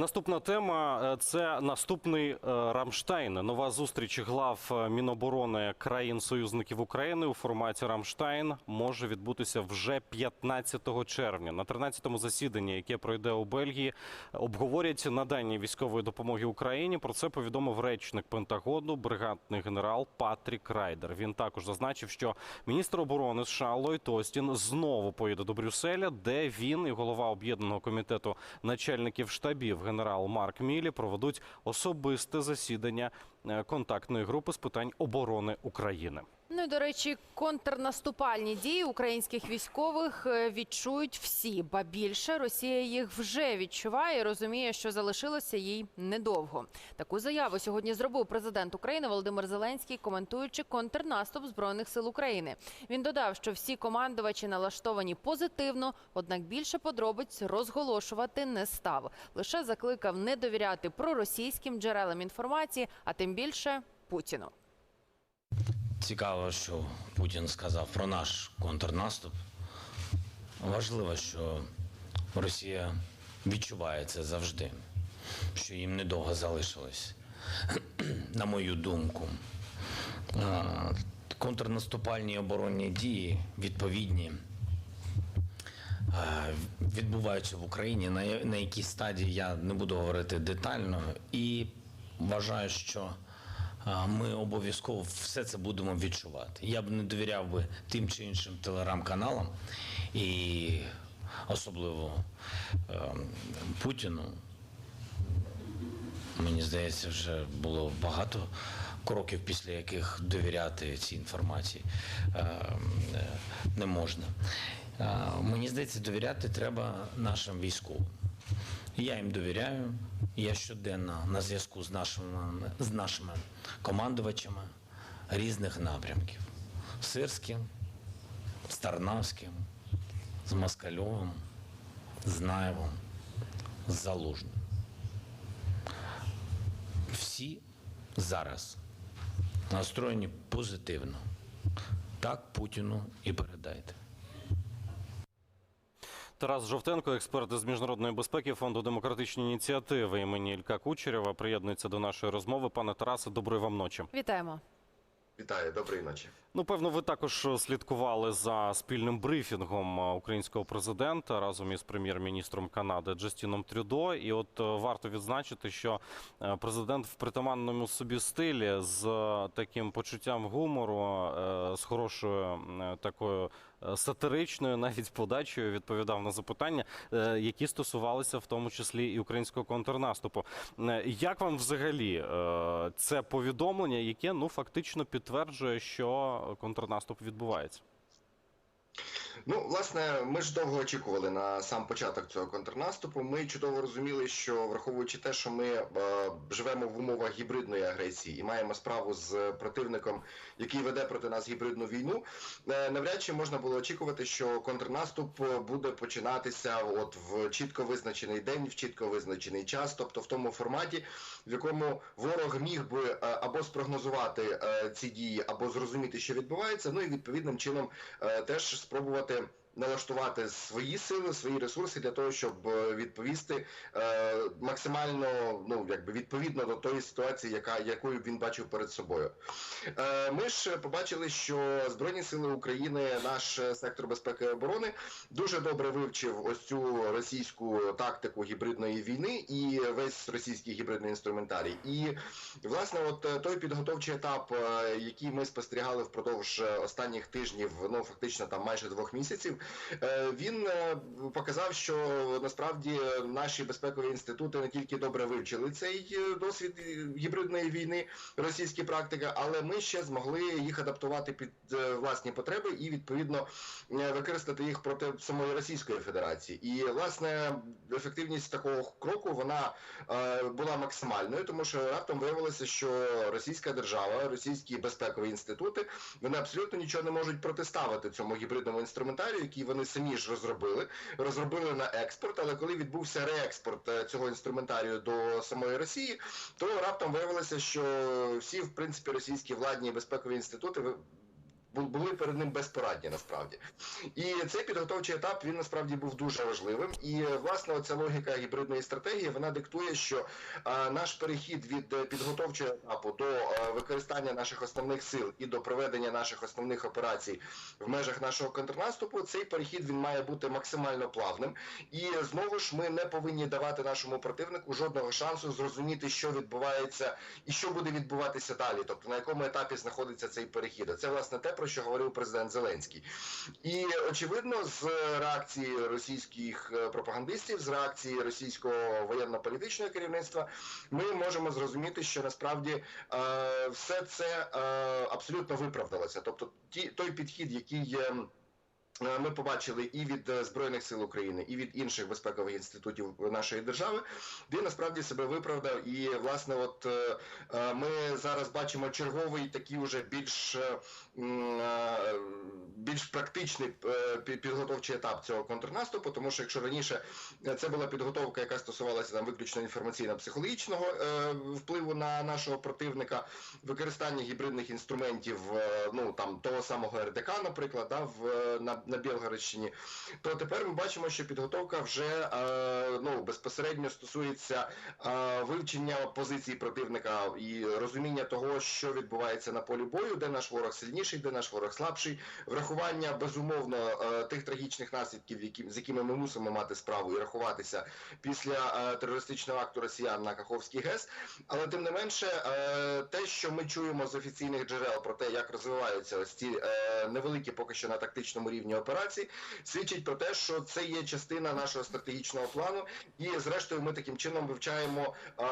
Наступна тема е, це наступний е, Рамштайн. Нова зустріч глав е, Міноборони країн-союзників України у форматі Рамштайн може відбутися вже 15 червня. На 13-му засіданні, яке пройде у Бельгії, обговорять надання військової допомоги Україні. Про це повідомив речник Пентагону, бригадний генерал Патрік Райдер. Він також зазначив, що міністр оборони США Ллойд Остін знову поїде до Брюсселя, де він і голова об'єднаного комітету начальників штабів генерал Марк Мілі проведуть особисте засідання контактної групи з питань оборони України. Ну і до речі, контрнаступальні дії українських військових е, відчують всі, ба більше Росія їх вже відчуває і розуміє, що залишилося їй недовго. Таку заяву сьогодні зробив президент України Володимир Зеленський, коментуючи контрнаступ збройних сил України. Він додав, що всі командувачі налаштовані позитивно, однак більше подробиць розголошувати не став. Лише закликав не довіряти проросійським джерелам інформації, а тим більше Путіну. Цікаво, що Путін сказав про наш контрнаступ. Важливо, що Росія відчуває це завжди, що їм недовго залишилось. На мою думку, контрнаступальні оборонні дії відповідні відбуваються в Україні. На якій стадії я не буду говорити детально, і вважаю, що ми обов'язково все це будемо відчувати. Я б не довіряв би тим чи іншим телеграм-каналам і особливо ем, Путіну. Мені здається, вже було багато кроків, після яких довіряти цій інформації ем, е, не можна. Е, Мені здається, довіряти треба нашим військовим. Я їм довіряю. Я щоденно на зв'язку з нашими, з нашими командувачами різних напрямків: Сирським, з Тарнавським, з Москальовим, з Наєвом, з Залужним. Всі зараз настроєні позитивно. Так Путіну і передайте. Тарас Жовтенко, експерт з міжнародної безпеки фонду демократичні ініціативи імені Ілька Кучерєва, приєднується до нашої розмови. Пане Тарасе, доброї вам ночі. Вітаємо. Вітаю, доброї ночі. Ну, певно, ви також слідкували за спільним брифінгом е, українського президента разом із прем'єр-міністром Канади Джастіном Трюдо. І от е, варто відзначити, що е, президент в притаманному собі стилі з таким почуттям гумору, з хорошою такою сатиричною навіть подачею відповідав на запитання, е, які стосувалися в тому числі і українського контрнаступу. Е, Як вам взагалі е, це повідомлення, яке ну фактично підтверджує, що контрнаступ відбувається? Ну, власне, ми ж довго очікували на сам початок цього контрнаступу. Ми чудово розуміли, що враховуючи те, що ми е, живемо в умовах гібридної агресії і маємо справу з противником, який веде проти нас гібридну війну, е, навряд чи можна було очікувати, що контрнаступ буде починатися от в чітко визначений день, в чітко визначений час, тобто в тому форматі, в якому ворог міг би е, або спрогнозувати е, ці дії, або зрозуміти, що відбувається, ну і відповідним чином е, теж спробувати Water налаштувати свої сили, свої ресурси для того, щоб е, відповісти е, максимально ну якби відповідно до тої ситуації, яка якою він бачив перед собою. Е, ми ж побачили, що Збройні Сили України, наш е, сектор безпеки і оборони, дуже добре вивчив ось цю російську тактику гібридної війни і весь російський гібридний інструментарій. І власне, от е, той підготовчий етап, який ми спостерігали впродовж останніх тижнів, ну фактично там майже двох місяців, він е, показав, що насправді наші безпекові інститути не тільки добре вивчили цей е, досвід е, гібридної війни, російські практики, але ми ще змогли їх адаптувати під е, власні потреби і відповідно е, використати їх проти самої Російської Федерації. І власне ефективність такого кроку вона е, була максимальною, тому що раптом виявилося, що російська держава, російські безпекові інститути, вони абсолютно нічого не можуть протиставити цьому гібридному інструментарію, який вони самі ж розробили, розробили на експорт. Але коли відбувся реекспорт е, цього інструментарію до самої Росії, то раптом виявилося, що всі, в принципі, російські владні і безпекові інститути були перед ним безпорадні насправді. І цей підготовчий етап він насправді був дуже важливим. І власне оця логіка гібридної стратегії вона диктує, що е, наш перехід від е, підготовчого етапу до е, використання наших основних сил і до проведення наших основних операцій в межах нашого контрнаступу, цей перехід він має бути максимально плавним. І знову ж ми не повинні давати нашому противнику жодного шансу зрозуміти, що відбувається і що буде відбуватися далі, тобто на якому етапі знаходиться цей перехід. А Це власне те, про що говорив президент Зеленський. І очевидно, з реакції російських е, пропагандистів, з реакції російського воєнно-політичного керівництва, ми можемо зрозуміти, що насправді е, все це е, абсолютно виправдалося. Тобто, ті той підхід, який є. Е, Ми побачили і від е, збройних сил України, і від інших безпекових інститутів нашої держави, він насправді себе виправдав. І власне, от е, ми зараз бачимо черговий такий уже більш більш практичний підготовчий етап цього контрнаступу, тому що якщо раніше це була підготовка, яка стосувалася там виключно інформаційно-психологічного впливу на нашого противника, використання гібридних інструментів, ну там того самого РДК, наприклад, да, в на, на Білгородщині, то тепер ми бачимо, що підготовка вже е, ну безпосередньо стосується е, вивчення позицій противника і розуміння того, що відбувається на полі бою, де наш ворог сильніший, де наш ворог слабший, врахування безумовно е, тих трагічних наслідків, з якими ми мусимо мати справу і рахуватися після терористичного акту росіян на Каховський ГЕС. Але тим не менше, те, що ми чуємо з офіційних джерел про те, як розвиваються ось ці невеликі поки що на тактичному рівні операції, свідчить про те, що це є частина нашого стратегічного плану, і зрештою ми таким чином вивчаємо е,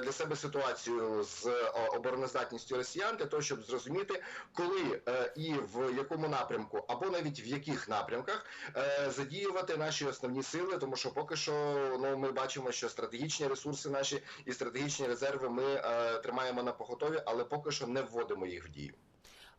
для себе ситуацію з е, обороноздатністю росіян для того, щоб зрозуміти, коли е, і в якому напрямку, або навіть в яких напрямках е, задіювати наші основні сили, тому що поки що ну ми бачимо, що стратегічні ресурси наші і стратегічні резерви ми е, тримаємо на поготові, але поки що не вводимо їх в дію.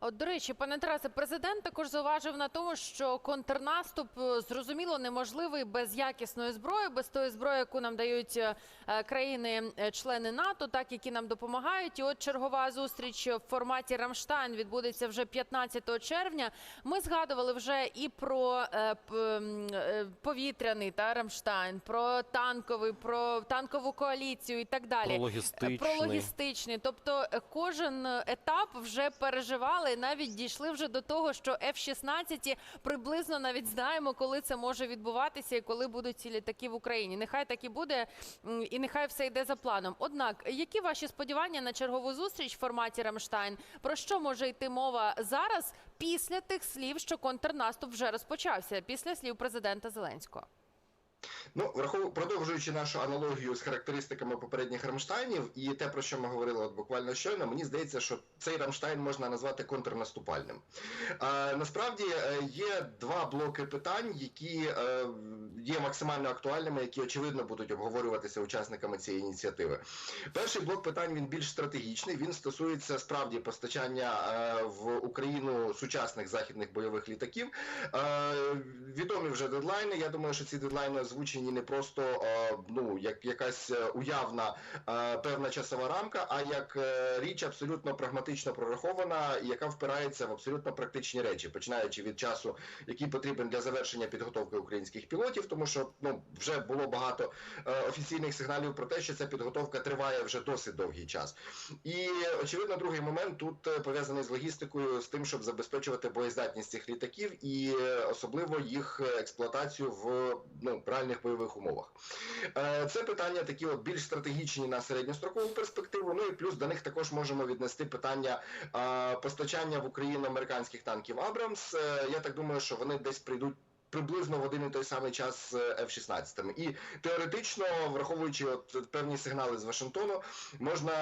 От, до речі, пане Тарасе, президент також зауважив на тому, що контрнаступ е, зрозуміло неможливий без якісної зброї, без тої зброї, яку нам дають е, країни-члени НАТО, так які нам допомагають. І от чергова зустріч в форматі Рамштайн відбудеться вже 15 червня. Ми згадували вже і про е, е, повітряний та Рамштайн, про танковий, про танкову коаліцію і так далі. Про логістичний. Про логістичний. Тобто е, кожен е, етап вже переживали і навіть дійшли вже до того, що F-16 приблизно навіть знаємо, коли це може відбуватися і коли будуть ці літаки в Україні. Нехай так і буде, і нехай все йде за планом. Однак, які ваші сподівання на чергову зустріч в форматі Рамштайн? Про що може йти мова зараз після тих слів, що контрнаступ вже розпочався, після слів президента Зеленського? Ну, врахов... продовжуючи нашу аналогію з характеристиками попередніх Рамштайнів і те, про що ми говорили от буквально щойно, мені здається, що цей Рамштайн можна назвати контрнаступальним. Е, насправді е, є два блоки питань, які е, є максимально актуальними, які очевидно будуть обговорюватися учасниками цієї ініціативи. Перший блок питань він більш стратегічний. Він стосується справді постачання е, в Україну сучасних західних бойових літаків. Е, відомі вже дедлайни. Я думаю, що ці дедлайни озвучені не просто е, ну як якась е, уявна е, певна часова рамка, а як річ абсолютно прагматично прорахована, яка впирається в абсолютно практичні речі, починаючи від часу, який потрібен для завершення підготовки українських пілотів, тому що ну вже було багато офіційних сигналів про те, що ця підготовка триває вже досить довгий час. І очевидно, другий момент тут пов'язаний з логістикою, з тим, щоб забезпечувати боєздатність цих літаків і особливо їх експлуатацію в ну реальних бойових умовах. Е, Це питання такі от більш стратегічні на середньострокову перспективу. Ну і плюс до них також можемо віднести питання е, постачання в Україну американських танків Абрамс. Е, Я так думаю, що вони десь прийдуть. Приблизно в один і той самий час з F-16. І теоретично, враховуючи от певні сигнали з Вашингтону, можна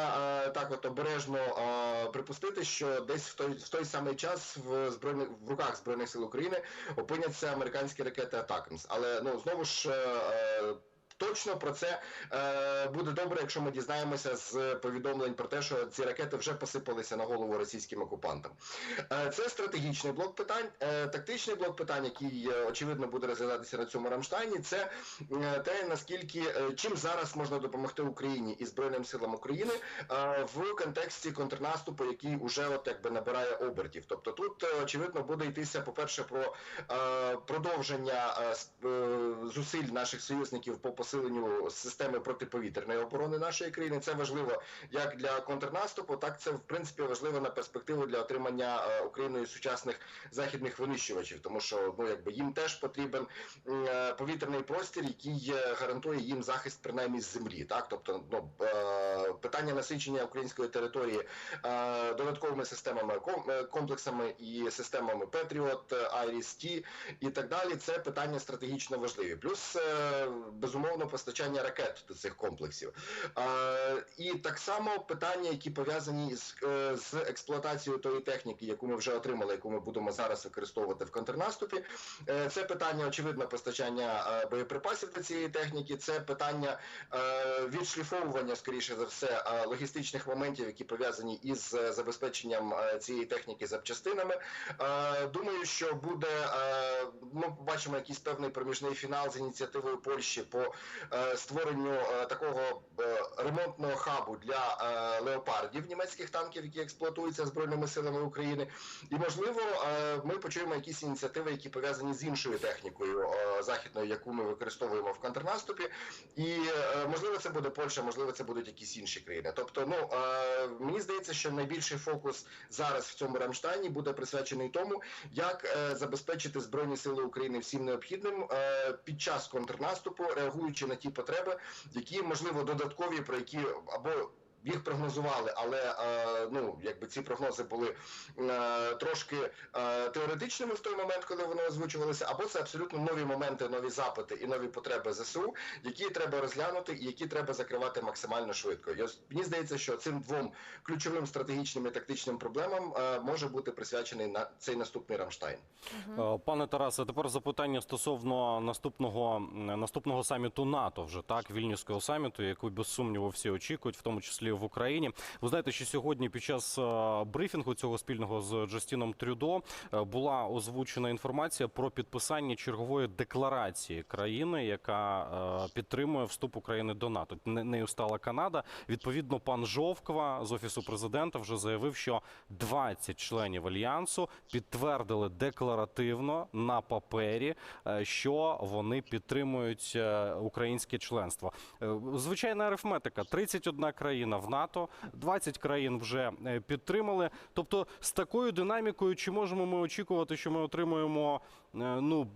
е, так от обережно е, припустити, що десь в той в той самий час в збройних в руках збройних сил України опиняться американські ракети Атакамс. Але ну знову ж. Е, е, Точно про це е, буде добре, якщо ми дізнаємося з повідомлень про те, що ці ракети вже посипалися на голову російським окупантам. Е, це стратегічний блок питань. Е, тактичний блок питань, який е, очевидно буде розглядатися на цьому Рамштайні, це е, те наскільки е, чим зараз можна допомогти Україні і Збройним силам України е, в контексті контрнаступу, який уже от якби набирає обертів. Тобто тут очевидно буде йтися, по-перше, про е, продовження е, зусиль наших союзників по посиленню системи протиповітряної оборони нашої країни. Це важливо як для контрнаступу, так це в принципі важливо на перспективу для отримання е, Україною сучасних західних винищувачів, тому що ну якби їм теж потрібен е, повітряний простір, який е, гарантує їм захист принаймні з землі. Так, тобто, ну питання насичення української території додатковими системами комплексами і системами Петріот, Айріс Ті і так далі. Це питання стратегічно важливі. Плюс е, безумовно постачання ракет до цих комплексів. І так само питання, які пов'язані з, е, з експлуатацією тої техніки, яку ми вже отримали, яку ми будемо зараз використовувати в контрнаступі. Е, Це питання очевидно постачання е, боєприпасів до цієї техніки. Це питання відшліфовування, скоріше за все, логістичних моментів, які пов'язані із забезпеченням цієї техніки запчастинами. Думаю, що буде ми побачимо якийсь певний проміжний фінал з ініціативою Польщі по створенню е, такого е, ремонтного хабу для е, леопардів німецьких танків, які експлуатуються збройними силами України. І можливо, е, ми почуємо якісь ініціативи, які пов'язані з іншою технікою е, західною, яку ми використовуємо в контрнаступі. І е, можливо, це буде Польща, можливо, це будуть якісь інші країни. Тобто, ну е, мені здається, що найбільший фокус зараз в цьому Рамштайні буде присвячений тому, як е, забезпечити збройні сили України всім необхідним е, під час контрнаступу, реагуючи на ті потреби, які можливо додаткові, про які або їх прогнозували, але е, ну якби ці прогнози були е, трошки е, теоретичними в той момент, коли вони озвучувалися, або це абсолютно нові моменти, нові запити і нові потреби ЗСУ, які треба розглянути і які треба закривати максимально швидко. Мені здається, що цим двом ключовим стратегічним і тактичним проблемам може бути присвячений на цей наступний Рамштайн. Пане Тарасе, тепер запитання стосовно наступного наступного саміту НАТО, вже так вільнюського саміту, який без сумніву всі очікують, в тому числі в Україні. Ви знаєте, що сьогодні під час е, брифінгу цього спільного з Джастіном Трюдо е, була озвучена інформація про підписання чергової декларації країни, яка е, підтримує вступ України до НАТО. Не- Нею стала Канада. Відповідно, пан Жовква з офісу президента вже заявив, що 20 членів альянсу підтвердили декларативно на папері, що вони підтримують українське членство. Звичайна арифметика: 31 країна в НАТО, 20 країн вже е, підтримали. Тобто, з такою динамікою, чи можемо ми очікувати, що ми отримуємо е, ну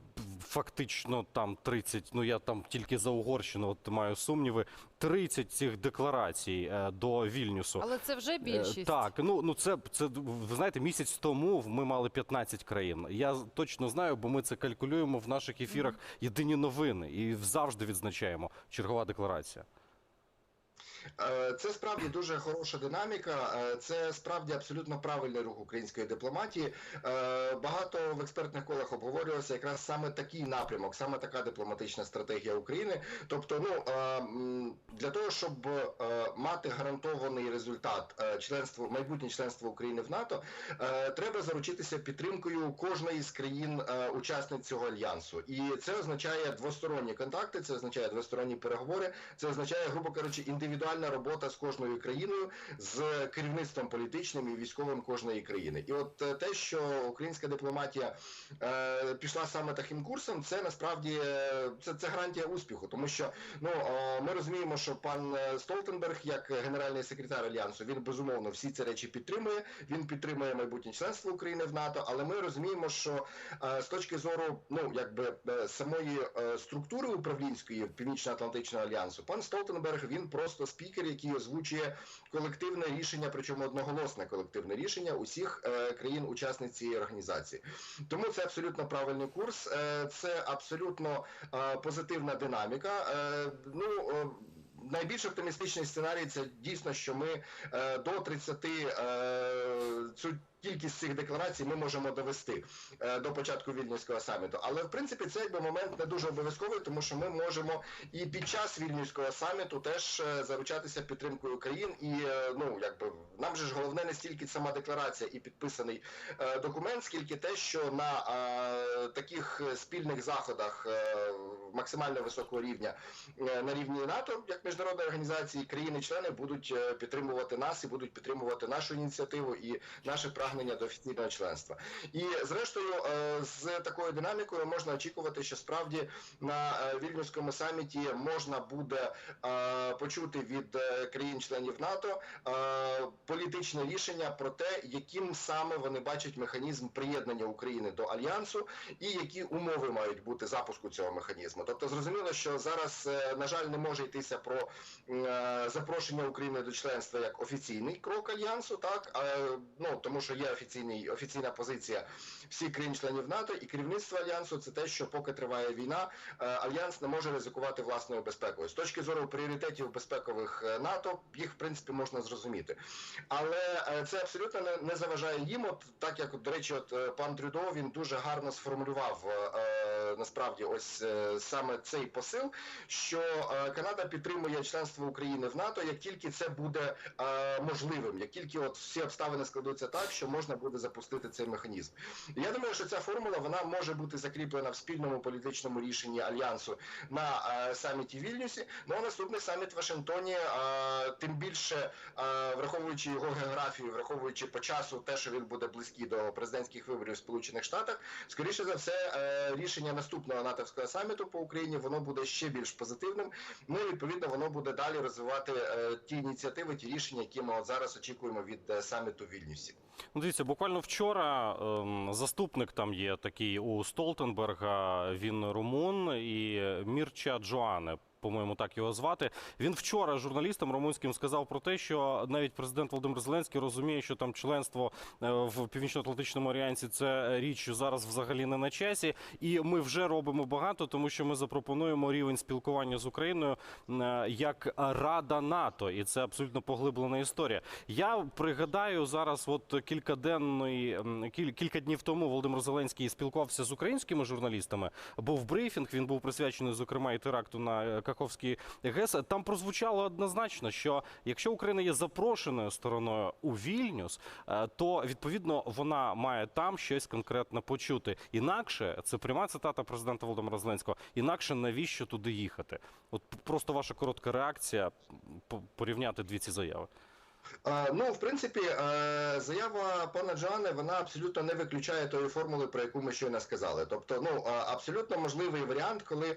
фактично там 30, ну я там тільки за Угорщину от маю сумніви, 30 цих декларацій е, до Вільнюсу. Але це вже більшість. Так, ну ну це це ви знаєте, місяць тому ми мали 15 країн. Я точно знаю, бо ми це калькулюємо в наших ефірах. Єдині новини і завжди відзначаємо чергова декларація. Е, Це справді дуже хороша динаміка. е, Це справді абсолютно правильний рух української дипломатії. Е, Багато в експертних колах обговорювався якраз саме такий напрямок, саме така дипломатична стратегія України. Тобто, ну для того, щоб мати гарантований результат членство, майбутнє членство України в НАТО, треба заручитися підтримкою кожної з країн е, учасниць цього альянсу. І це означає двосторонні контакти, це означає двосторонні переговори, це означає, грубо кажучи, індивідуальна робота з кожною країною, з керівництвом політичним і військовим кожної країни. І от е, те, що українська дипломатія е, пішла саме таким курсом, це насправді е, це, це гарантія успіху, тому що ну е, ми розуміємо, що пан е, Столтенберг, як генеральний секретар альянсу, він безумовно всі ці речі підтримує. Він підтримує майбутнє членство України в НАТО, але ми розуміємо, що е, з точки зору ну якби самої е, структури управлінської Північно-Атлантичного альянсу, пан Столтенберг він просто спікер, який озвучує колективне рішення, причому одноголосне колективне рішення усіх е, країн-учасниць цієї організації. Тому це абсолютно правильний курс, е, це абсолютно е, позитивна динаміка. Ну Найбільш оптимістичний сценарій це дійсно, що ми е, до 30 е, цю кількість цих декларацій ми можемо довести е, до початку вільнюського саміту. Але в принципі це якби момент не дуже обов'язковий, тому що ми можемо і під час вільнюського саміту теж е, заручатися підтримкою країн. І е, ну якби нам же ж головне не стільки сама декларація і підписаний е, документ, скільки те, що на е, таких спільних заходах е, максимально високого рівня е, на рівні НАТО, як міжнародної організації, країни-члени будуть е, підтримувати нас і будуть підтримувати нашу ініціативу і наше прагнення до офіційного членства. І зрештою, е, з такою динамікою можна очікувати, що справді на вільнюському саміті можна буде почути від країн-членів НАТО політичне рішення про те, яким саме вони бачать механізм приєднання України до альянсу і які умови мають бути запуску цього механізму. Тобто, зрозуміло, що зараз, е, на жаль, не може йтися про е, запрошення України до членства як офіційний крок альянсу, так е, ну тому що є офіційний офіційна позиція всіх країн-членів НАТО і керівництво альянсу. Це те, що поки триває війна, е, альянс не може ризикувати власною безпекою. З точки зору пріоритетів безпекових НАТО, їх в принципі можна зрозуміти. Але це абсолютно не, не заважає їм. От так як до речі, от пан Трюдо він дуже гарно сформулював насправді ось саме цей посил, що е, Канада підтримує членство України в НАТО, як тільки це буде е, можливим, як тільки от всі обставини складуться так, що можна буде запустити цей механізм. Я думаю, що ця формула вона може бути закріплена в спільному політичному рішенні альянсу на е, саміті Вільнюсі. Ну а наступний саміт в Вашингтоні, тим більше враховуючи його географію, враховуючи по часу те, що він буде близький до президентських виборів в Сполучених Штатах, скоріше за все, рішення наступного натовського саміту по Україні воно буде ще більш позитивним. Ну і відповідно воно буде далі розвивати е, ті ініціативи, ті рішення, які ми от зараз очікуємо від е, саміту в Вільнюсі. Ну, дивіться, буквально вчора ем, заступник там є такий у Столтенберга, він румун і Мірча Джоане. По-моєму, так його звати. Він вчора журналістам румунським сказав про те, що навіть президент Володимир Зеленський розуміє, що там членство е, в Північно-Атлантичному альянсі це річ зараз взагалі не на часі, і ми вже робимо багато, тому що ми запропонуємо рівень спілкування з Україною е, як Рада НАТО, і це абсолютно поглиблена історія. Я пригадаю зараз, от кількаденний м, кілька днів тому Володимир Зеленський спілкувався з українськими журналістами. Був брифінг. Він був присвячений, зокрема, і теракту на Каховський ГЕС. Там прозвучало однозначно, що якщо Україна є запрошеною стороною у Вільнюс, е, то відповідно вона має там щось конкретно почути. Інакше це пряма цитата президента Володимира Зеленського. Інакше навіщо туди їхати? От просто ваша коротка реакція по- порівняти дві ці заяви. Е, Ну, в принципі, е, заява пана Джоане, вона абсолютно не виключає тої формули, про яку ми щойно сказали. Тобто, ну е, абсолютно можливий варіант, коли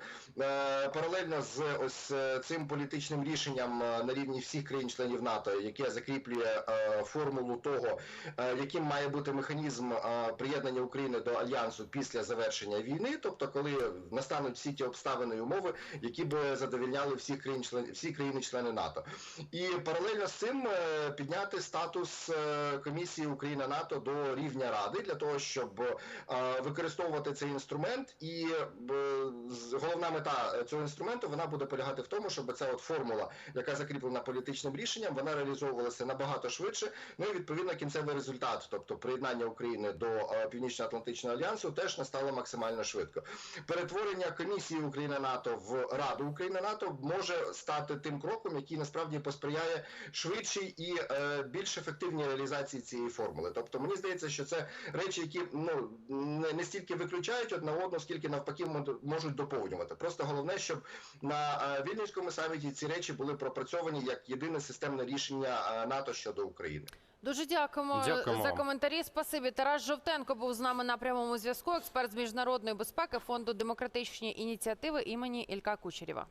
паралельно з ось цим політичним рішенням на рівні всіх країн-членів НАТО, яке закріплює формулу того, яким має бути механізм приєднання України до альянсу після завершення війни, тобто, коли настануть всі ті обставини і умови, які би задовільняли всі країн всі країни-члени НАТО. І паралельно з цим підняти статус е, комісії Україна НАТО до рівня Ради для того, щоб е, використовувати цей інструмент. І е, головна мета цього інструменту вона буде полягати в тому, щоб ця от формула, яка закріплена політичним рішенням, вона реалізовувалася набагато швидше. Ну і відповідно кінцевий результат, тобто приєднання України до Північно-Атлантичного альянсу, теж настало максимально швидко. Перетворення комісії Україна НАТО в Раду Україна НАТО може стати тим кроком, який насправді посприяє швидшій і е, більш ефективній реалізації цієї формули. Тобто мені здається, що це речі, які ну не, не стільки виключають одна одну, скільки навпаки можуть доповнювати. Просто головне, щоб на е, Вільнюському саміті ці речі були пропрацьовані як єдине системне рішення е, НАТО щодо України. Дуже дякуємо, Дякуємо за коментарі. Спасибі. Тарас Жовтенко був з нами на прямому зв'язку. Експерт з міжнародної безпеки фонду демократичні ініціативи імені Ілька Кучерєва.